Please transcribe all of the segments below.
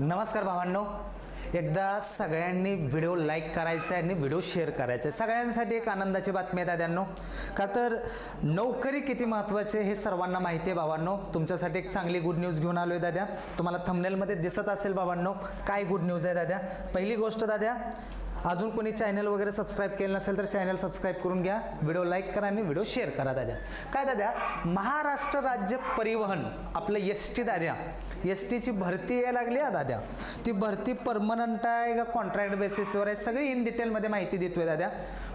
नमस्कार भावांनो. एकदा सगळ्यांनी व्हिडिओ लाईक करायचा आहे आणि व्हिडिओ शेअर करायचा आहे सगळ्यांसाठी एक आनंदाची बातमी आहे दाद्यांनो. का तर नोकरी किती महत्त्वाची हे सर्वांना माहिती आहे बाबांनो तुमच्यासाठी एक चांगली गुड न्यूज घेऊन आलो आहे दाद्या. तुम्हाला थंबनेलमध्ये दिसत असेल बाबांनो काय गुड न्यूज आहे दाद्या? पहिली गोष्ट दाद्या अजून कोणी चॅनल वगैरे सबस्क्राईब केलं नसेल तर चॅनल सबस्क्राईब करून घ्या. व्हिडिओ लाईक करा आणि व्हिडिओ शेअर करा दाद्या. काय दाद्या? महाराष्ट्र राज्य परिवहन आपलं एस टी दाद्या. एस टीची भरती यायला लागली आहे दाद्या. ती भरती परमनंट आहे का कॉन्ट्रॅक्ट बेसिसवर आहे? सगळी इन डिटेलमध्ये माहिती देतोय दाद्या.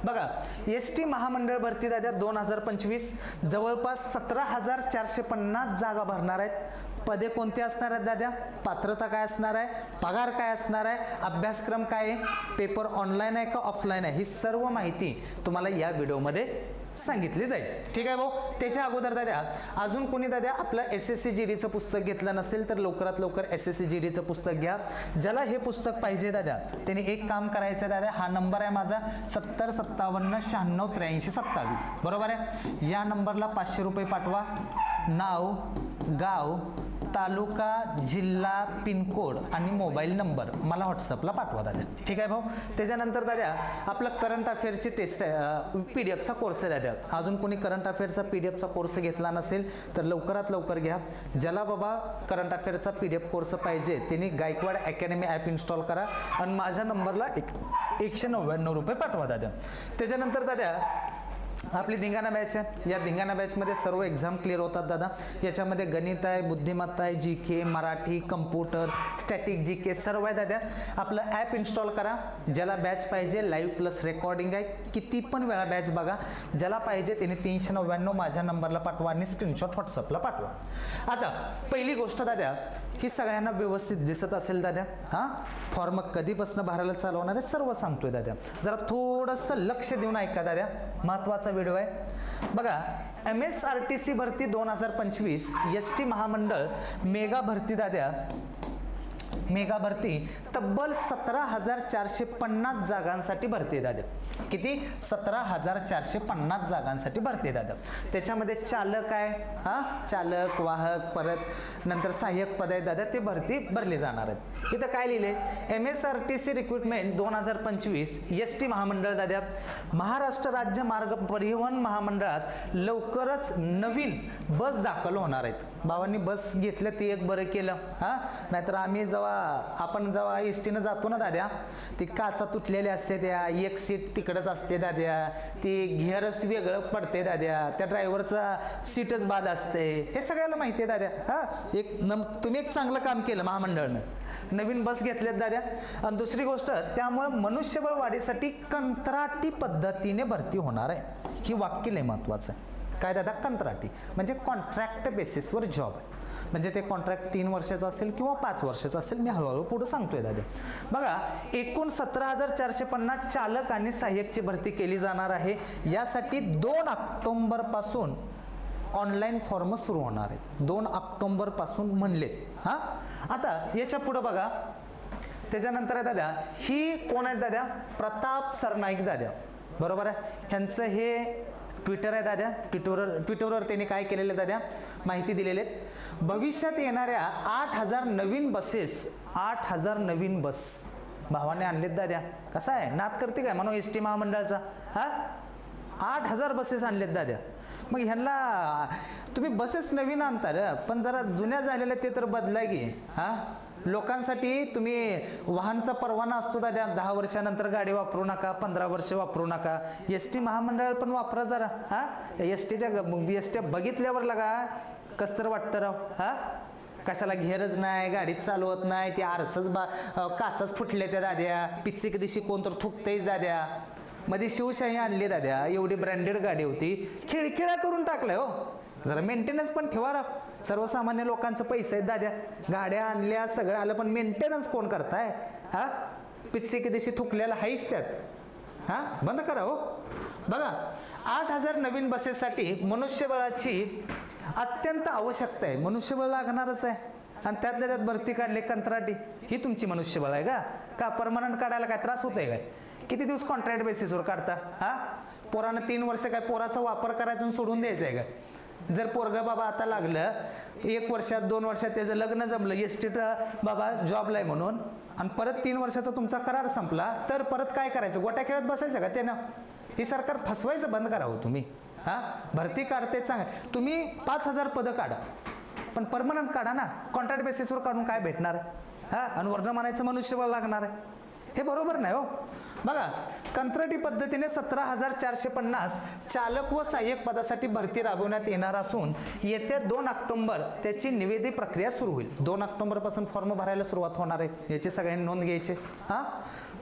बघा एस टी महामंडळ भरती दाद्या दोन हजार पंचवीस जवळपास सतरा हजार चारशे पन्नास जागा भरणार आहेत. पदे कोणती असणार आहेत दाद्या? पात्रता काय असणार आहे? पगार काय असणार आहे? अभ्यासक्रम काय आहे? पेपर ऑनलाईन आहे का ऑफलाईन आहे? ही सर्व माहिती तुम्हाला या व्हिडिओमध्ये सांगितली जाईल. ठीक आहे भाऊ? त्याच्या अगोदर दाद्या अजून कोणी दाद्या आपलं एस एस सी जी डीचं पुस्तक घेतलं नसेल तर लवकरात लवकर एस एस सी जी डीचं पुस्तक घ्या. ज्याला हे पुस्तक पाहिजे दादा त्याने एक काम करायचं आहे दादा हा नंबर आहे माझा सत्तर सत्तावन्न शहाण्णव त्र्याऐंशी सत्तावीस. बरोबर आहे? या नंबरला पाचशे रुपये पाठवा. नाव गाव तालुका जिल्हा पिनकोड आणि मोबाईल नंबर मला व्हॉट्सअपला पाठवा दादा. ठीक आहे भाऊ? त्याच्यानंतर दादा आपलं करंट अफेअरची टेस्ट आहे. पी डी एफचा कोर्स आहे दादा. अजून कोणी करंट अफेअरचा पी डी एफचा कोर्स घेतला नसेल तर लवकरात लवकर घ्या. ज्याला बाबा करंट अफेअरचा पी डी एफ कोर्स पाहिजे त्यांनी गायकवाड अकॅडमी ॲप इन्स्टॉल करा. आणि माझ्या नंबरला एक एकशे नव्याण्णव रुपये पाठवा दादा. त्याच्यानंतर दाद्या आपली धिंगाणा बॅच आहे. या धिंगाणा बॅचमध्ये सर्व एक्झाम क्लिअर होतात दादा. याच्यामध्ये गणित आहे बुद्धिमत्ता आहे G K Marathi computer static G K सर्व आहे दादा. आपलं ॲप इन्स्टॉल करा. ज्याला बॅच पाहिजे लाईव्ह प्लस रेकॉर्डिंग आहे. किती पण वेळा बॅच बघा. ज्याला पाहिजे त्याने तीनशे नव्याण्णव माझ्या नंबरला पाठवा आणि स्क्रीनशॉट व्हॉट्सअपला पाठवा. आता पहिली गोष्ट दाद्या ही सगळ्यांना व्यवस्थित दिसत असेल दाद्या हां? फॉर्म कधीपासून भरायला चालवणार आहे सर्व सांगतोय दाद्या. जरा थोडंसं लक्ष देऊन ऐका दाद्या. महत्त्वाचा व्हिडिओ आहे. बघा M S R T C भरती दोन हजार पंचवीस एस टी महामंडळ मेगा भरती दाद्या. मेगा भरती तब्बल सतरा हजार चारशे पन्नास जागांसाठी भरती दादा किती? सतरा हजार चारशे पन्नास जागांसाठी भरती दादा त्याच्यामध्ये चालक आहे हां? चालक वाहक परत नंतर सहाय्यक पद आहे दादा ते भरती भरली जाणार आहेत. इथं काय लिहिले M S R T C recruitment दोन हजार पंचवीस एस टी महामंडळ दाद्या महाराष्ट्र राज्य मार्ग परिवहन महामंडळात लवकरच नवीन बस दाखल होणार आहेत. भावांनी बस घेतलं ते एक बरं केलं हां? नाहीतर आम्ही जेव्हा आपण जेव्हा एस टीनं जातो ना दाद्या ती काचा तुटलेल्या असते त्या एक सीट तिकडंच असते दाद्या ती घेरच वेगळं पडते दाद्या त्या ड्रायव्हरचा सीटच बाद असते. हे सगळ्याला माहिती आहे दाद्या. हां एक नम तुम्ही एक चांगलं काम केलं महामंडळनं. नवीन बस घेतल्यात दाद्या. आणि दुसरी गोष्ट त्यामुळं मनुष्यबळ वाढीसाठी कंत्राटी पद्धतीने भरती होणार आहे. ही वाक्य लय महत्त्वाचं आहे. काय दादा कंत्राटी म्हणजे कॉन्ट्रॅक्ट बेसिसवर जॉब आहे. म्हणजे ते कॉन्ट्रॅक्ट तीन वर्षाचं असेल किंवा पाच वर्षाचं असेल मी हळूहळू पुढं सांगतोय दादा. बघा एकूण सतरा हजार चारशे पन्नास चालक आणि सहाय्यकची भरती केली जाणार आहे. यासाठी दोन ऑक्टोंबरपासून ऑनलाईन फॉर्म सुरू होणार आहेत. दोन ऑक्टोंबरपासून म्हणलेत. हां? आता याच्या पुढं बघा. त्याच्यानंतर आहे दादा ही कोण आहेत दाद्या प्रताप सरनाईक दाद्या बरोबर आहे? ह्यांचं हे ट्विटर आहे दाद्या. ट्विटरवर ट्विटरवर त्यांनी काय केलेलं आहे दाद्या? माहिती दिलेले आहेत. भविष्यात येणाऱ्या आठ हजार नवीन बसेस आठ हजार नवीन बस भावाने आणलेत दाद्या. कसा आहे? नात करते काय म्हणून एस टी महामंडळाचा? हां? आठ हजार बसेस आणलेत दाद्या. मग ह्यांना तुम्ही बसेस नवीन आणता पण जरा जुन्या झालेल्या ते तर बदला की. हां? लोकांसाठी तुम्ही वाहनचा परवाना असतो दाद्या दहा वर्षानंतर गाडी वापरू नका पंधरा वर्ष वापरू नका. एस टी महामंडळ पण वापरा जरा हां? त्या एस टीच्या एस टी बघितल्यावर लगा कसं तर वाटतं राव हां? कशाला घेरच नाही गाडीच चालवत नाही ते आरसच बा अं, काचच फुटले त्या दाद्या. पिच्चिक दिशी कोण तर थुकतेच दाद्या. मध्ये शिवशाही आणली दाद्या एवढी ब्रँडेड गाडी होती. खिळखिळा करून टाकलं हो. जरा मेंटेनन्स पण ठेवा राव सर्वसामान्य लोकांचं पैसे आहेत दाद्या. गाड्या आणल्या सगळं आलं पण मेंटेनन्स कोण करताय? हा? पिच्चे की दिवशी थुकलेला हाईच त्यात. हां? बंद करा हो. बघा आठ हजार नवीन बसेससाठी मनुष्यबळाची अत्यंत आवश्यकता आहे. मनुष्यबळ लागणारच आहे. आणि त्यातल्या त्यात भरती काढली कंत्राटी ही तुमची मनुष्यबळ आहे का? का परमनंट काढायला काय त्रास होतोय काय? किती दिवस कॉन्ट्रॅक्ट बेसिसवर काढता? हा? पोरानं तीन वर्ष काय पोराचा वापर करायचा आणि सोडून द्यायचा आहे का? जर पोरगं बाबा आता लागलं एक वर्षात दोन वर्षात त्याचं लग्न जमलं एस टी बाबा जॉबला आहे म्हणून आणि परत तीन वर्षाचा तुमचा करार संपला तर परत काय करायचं? गोट्या खेळत बसायचं का त्यानं? हे सरकार फसवायचं बंद करावं हो तुम्ही. हां? भरती काढते चांगलं तुम्ही पाच हजार पदं काढा. पण परमनंट काढा ना. कॉन्ट्रॅक्ट बेसिसवर काढून काय भेटणार? हां? आणि वर्ण मानायचं मनुष्यबळ लागणार आहे. हे बरोबर नाही हो. बघा कंत्राटी पद्धतीने सतरा हजार चारशे पन्नास चालक व सहाय्यक पदासाठी भरती राबवण्यात येणार असून येत्या दोन ऑक्टोंबर त्याची निवेदी प्रक्रिया सुरू होईल. दोन ऑक्टोंबरपासून फॉर्म भरायला सुरुवात होणार आहे. याची सगळ्यांनी नोंद घ्यायची. हां?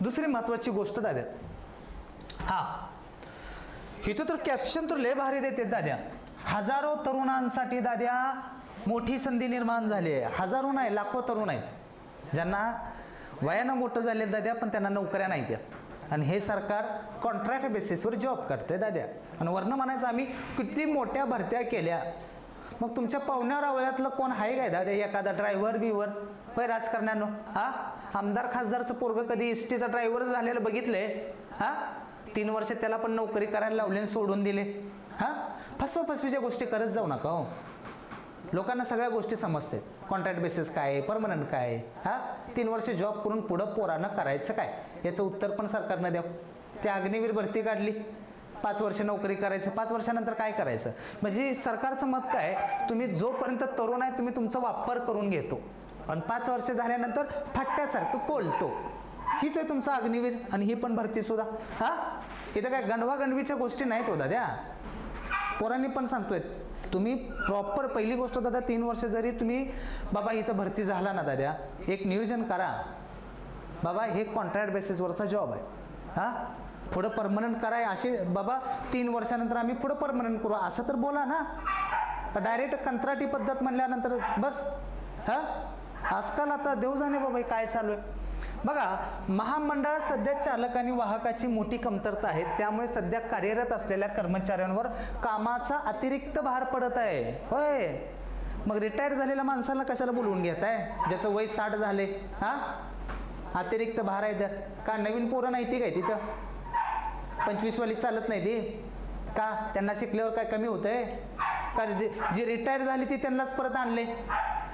दुसरी महत्त्वाची गोष्ट दाद्या हां. इथं तर कॅप्शन तर लय भारी देते दाद्या हजारो तरुणांसाठी दाद्या मोठी संधी निर्माण झाली आहे. हजारो नाही लाखो तरुण आहेत. ज्यांना वयानं मोठं झाले दाद्या पण त्यांना नोकऱ्या नाही त्या आणि हे सरकार कॉन्ट्रॅक्ट बेसिसवर जॉब करते दाद्या. आणि वर्ण म्हणायचं आम्ही किती मोठ्या भरत्या केल्या. मग तुमच्या पाहुण्या रावळ्यातलं कोण आहे काय दादा एखादा ड्रायव्हर बिवर? पै राजकारण्यानं हा? आमदार खासदारचं पोरगं कधी एस टीचा ड्रायव्हर झालेलं बघितलंय? हा? तीन वर्ष त्याला पण नोकरी करायला लावली आणि सोडून दिले. हा? फसवा फसवीच्या गोष्टी करत जाऊ नका हो. लोकांना सगळ्या गोष्टी समजतात कॉन्ट्रॅक्ट बेसिस काय आहे? परमनंट काय आहे? हा? तीन वर्ष जॉब करून पुढं पोरानं करायचं काय? याचं उत्तर पण सरकारनं द्यावं. ते अग्निवीर भरती काढली. पाच वर्ष नोकरी करायचं. पाच वर्षानंतर काय करायचं? म्हणजे सरकारचं मत काय? तुम्ही जोपर्यंत तरुण आहे तुम्ही तुमचा वापर करून घेतो. आणि पाच वर्ष झाल्यानंतर फट्ट्यासारखं कोलतो. हीच आहे तुमचा अग्निवीर आणि ही पण भरती सुद्धा. हा? इथं काय गंडवागंडवीच्या गोष्टी नाहीत हो दाद्या. पोरांनी पण सांगतोय. तुम्ही प्रॉपर पहिली गोष्ट दादा तीन वर्ष जरी तुम्ही बाबा इथं भरती झाला ना दाद्या. एक नियोजन करा. बाबा हे कॉन्ट्रॅक्ट बेसिसवरचा जॉब आहे. हां? पुढं परमनंट कराय असे बाबा तीन वर्षानंतर आम्ही पुढं परमनंट करू. असं तर बोला ना. डायरेक्ट कंत्राटी पद्धत म्हणल्यानंतर बस. हां? आजकाल आता देऊ जाणे बाबा हे काय चालू आहे? बघा महामंडळात सध्या चालक आणि वाहकाची मोठी कमतरता आहे. त्यामुळे सध्या कार्यरत असलेल्या कर्मचाऱ्यांवर कामाचा अतिरिक्त भार पडत आहे. होय. मग रिटायर झालेल्या माणसाला कशाला बोलवून घेत आहे ज्याचं वय साठ झाले. हां? अतिरिक्त भार आहे तर. का नवीन पोरं नाही ती काय तिथं? पंचवीसवाली चालत नाही ती. का? त्यांना शिकल्यावर काय कमी होतंय? का जे जी रिटायर झाली ती त्यांनाच परत आणले?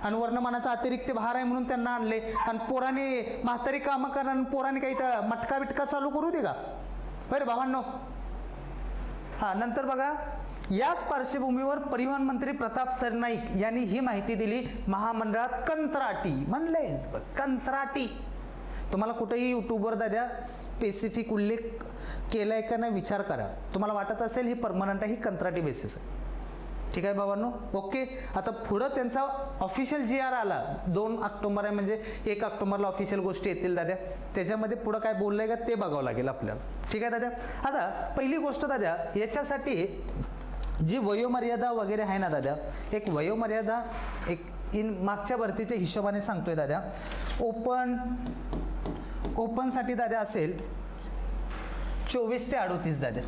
आणि वर्णमानाचा अतिरिक्त भार आहे म्हणून त्यांना आणले. आणि पोराने म्हातारी कामं करा पोराने काही तर मटका बिटका चालू करू दे का? बरं भावांनो? हा नंतर बघा. याच पार्श्वभूमीवर परिवहन मंत्री प्रताप सरनाईक यांनी ही माहिती दिली. महामंडळात कंत्राटी. म्हणलेच बघ, कंत्राटी. तुम्हाला कुठेही यूट्यूबवर दाद्या स्पेसिफिक उल्लेख केला आहे का नाही विचार करा. तुम्हाला वाटत असेल ही परमनंट आहे ही कंत्राटी बेसिस आहे. ठीक आहे बाबांनो ओके आता पुढं त्यांचा ऑफिशियल जी आर आला. दोन ऑक्टोबर आहे म्हणजे एक ऑक्टोबरला ऑफिशियल गोष्टी येतील दाद्या. त्याच्यामध्ये पुढं काय बोललं आहे का ते बघावं लागेल आपल्याला. ठीक आहे दाद्या? आता पहिली गोष्ट दाद्या याच्यासाठी जी वयोमर्यादा वगैरे आहे ना दाद्या एक वयोमर्यादा एक इन मागच्या भरतीच्या हिशोबाने सांगतोय दाद्या. ओपन ओपनसाठी दाद्या असेल चोवीस ते अडोतीस दाद्या.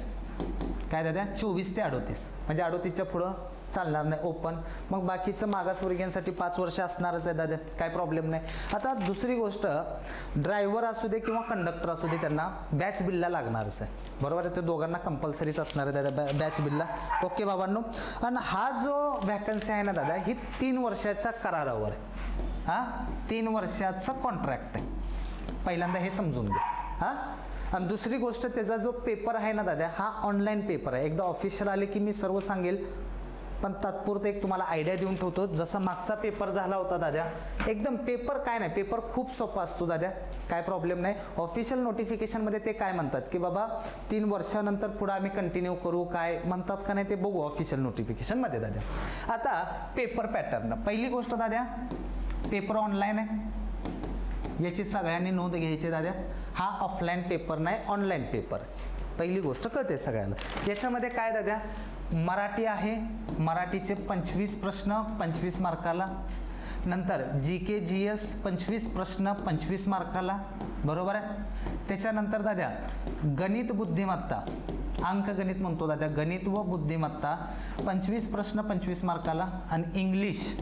काय दाद्या? चोवीस ते अडोतीस. म्हणजे अडोतीसच्या पुढं चालणार नाही ओपन. मग बाकीचं मागासवर्गीयांसाठी पाच वर्ष असणारच आहे दादा काय प्रॉब्लेम नाही. आता दुसरी गोष्ट ड्रायव्हर असू दे किंवा कंडक्टर असू दे त्यांना बॅच बिलला लागणारच आहे. बरोबर आहे? ते दोघांना कंपल्सरीच असणार आहे दादा बॅ बॅच बिलला ओके बाबांनो. आणि हा जो व्हॅकन्सी आहे ना दादा ही तीन वर्षाच्या करारावर आहे. हां? तीन वर्षाचा कॉन्ट्रॅक्ट आहे. पहिल्यांदा हे समजून घ्या हां? आणि दुसरी गोष्ट त्याचा जो पेपर आहे ना दादा हा ऑनलाईन पेपर आहे. एकदा ऑफिशियल आले की मी सर्व सांगेल. पण तात्पुरतं एक तुम्हाला आयडिया देऊन ठेवतो. जसा मागचा पेपर झाला होता दाद्या एकदम पेपर काय नाही पेपर खूप सोपा असतो दाद्या काय प्रॉब्लेम नाही. ऑफिशियल नोटिफिकेशनमध्ये ते काय म्हणतात की बाबा तीन वर्षानंतर पुढं आम्ही कंटिन्यू करू काय म्हणतात का नाही ते बघू ऑफिशियल नोटिफिकेशनमध्ये दाद्या आता पेपर पॅटर्न पहिली गोष्ट दाद्या पेपर ऑनलाईन आहे. याची सगळ्यांनी नोंद घ्यायची दाद्या हा ऑफलाईन पेपर नाही ऑनलाईन पेपर पहिली गोष्ट कळते सगळ्याला याच्यामध्ये काय दादा? मराठी आहे. मराठीचे पंचवीस प्रश्न पंचवीस मार्काला. नंतर जी के जी एस पंचवीस प्रश्न पंचवीस मार्काला. बरोबर आहे? त्याच्यानंतर दाद्या गणित बुद्धिमत्ता. अंकगणित म्हणतो दाद्या गणित व बुद्धिमत्ता. पंचवीस प्रश्न पंचवीस मार्काला. आणि इंग्लिश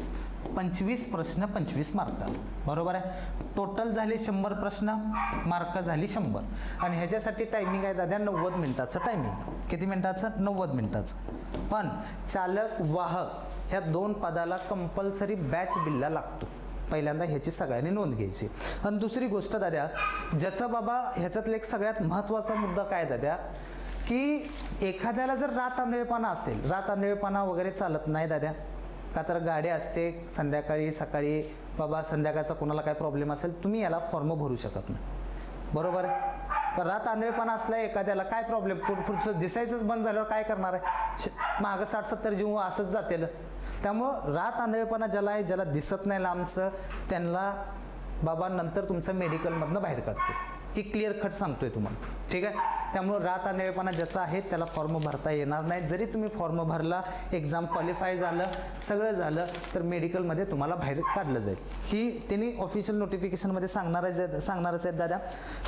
पंचवीस प्रश्न पंचवीस मार्क. बरोबर आहे? टोटल झाले शंभर प्रश्न मार्क झाली शंभर. आणि ह्याच्यासाठी टायमिंग आहे दादा नव्वद मिनिटाचं टायमिंग किती मिनिटाचं? नव्वद मिनिटाचं. पण चालक वाहक ह्या दोन पदाला कंपल्सरी बॅच बिलला लागतो. पहिल्यांदा ह्याची सगळ्यांनी नोंद घ्यायची. आणि दुसरी गोष्ट दाद्या ज्याचा बाबा ह्याच्यातला एक सगळ्यात महत्त्वाचा मुद्दा काय दाद्या? की एखाद्याला जर रात आंधळेपणा असेल रात आंधळेपणा वगैरे चालत नाही दाद्या. का तर गाडी असते संध्याकाळी सकाळी बाबा संध्याकाळचा कोणाला काय प्रॉब्लेम असेल तुम्ही याला फॉर्म भरू शकत नाही. बरोबर? आहे तर रात आंधळेपणा असला एखाद्याला काय प्रॉब्लेम पुढचं दिसायचंच बंद झाल्यावर काय करणार आहे? श- मागं साठ सत्तर जीव असंच जातील. त्यामुळं रात आंधळेपणा ज्याला आहे ज्याला दिसत नाही लांबचं त्यांना बाबा नंतर तुमचं मेडिकलमधनं बाहेर काढते. ती क्लिअर कट सांगतोय तुम्हाला. ठीक आहे? त्यामुळं रात आंधळेपणा ज्याचा आहे त्याला फॉर्म भरता येणार नाही. जरी तुम्ही फॉर्म भरला एक्झाम क्वालिफाय झालं सगळं झालं तर मेडिकलमध्ये तुम्हाला बाहेर काढलं जाईल. ही त्यांनी ऑफिशियल नोटिफिकेशनमध्ये सांगणारच आहे सांगणारच आहेत दादा.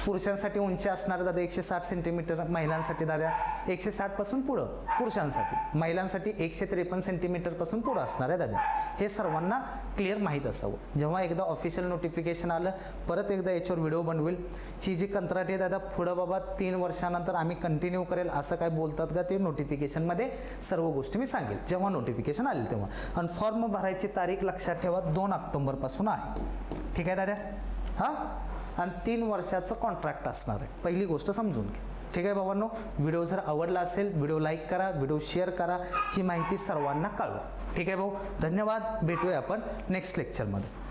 पुरुषांसाठी उंची असणार दादा एकशे साठ सेंटीमीटर महिलांसाठी दादा एकशे साठपासून पुढं पुरुषांसाठी. महिलांसाठी एकशे त्रेपन्न सेंटीमीटरपासून पुढं असणार आहे दादा. हे सर्वांना क्लिअर माहीत असावं. जेव्हा एकदा ऑफिशियल नोटिफिकेशन आलं परत एकदा याच्यावर व्हिडिओ बनवेल. ही जी कंत्राटी आहे दादा पुढं बाबा तीन त्यानंतर आम्ही कंटिन्यू करेल असं काय बोलतात का ते नोटिफिकेशनमध्ये सर्व गोष्टी मी सांगेल. जेव्हा नोटिफिकेशन आले तेव्हा. आणि फॉर्म भरायची तारीख लक्षात ठेवा दोन ऑक्टोबरपासून आहे. ठीक आहे दादा? हां? आणि तीन वर्षाचं कॉन्ट्रॅक्ट असणार आहे. पहिली गोष्ट समजून घ्या ठीक आहे बाबांनो? व्हिडिओ जर आवडला असेल व्हिडिओ लाईक करा व्हिडिओ शेअर करा. ही माहिती सर्वांना कळवा. ठीक आहे भाऊ? धन्यवाद. भेटूया आपण नेक्स्ट लेक्चरमध्ये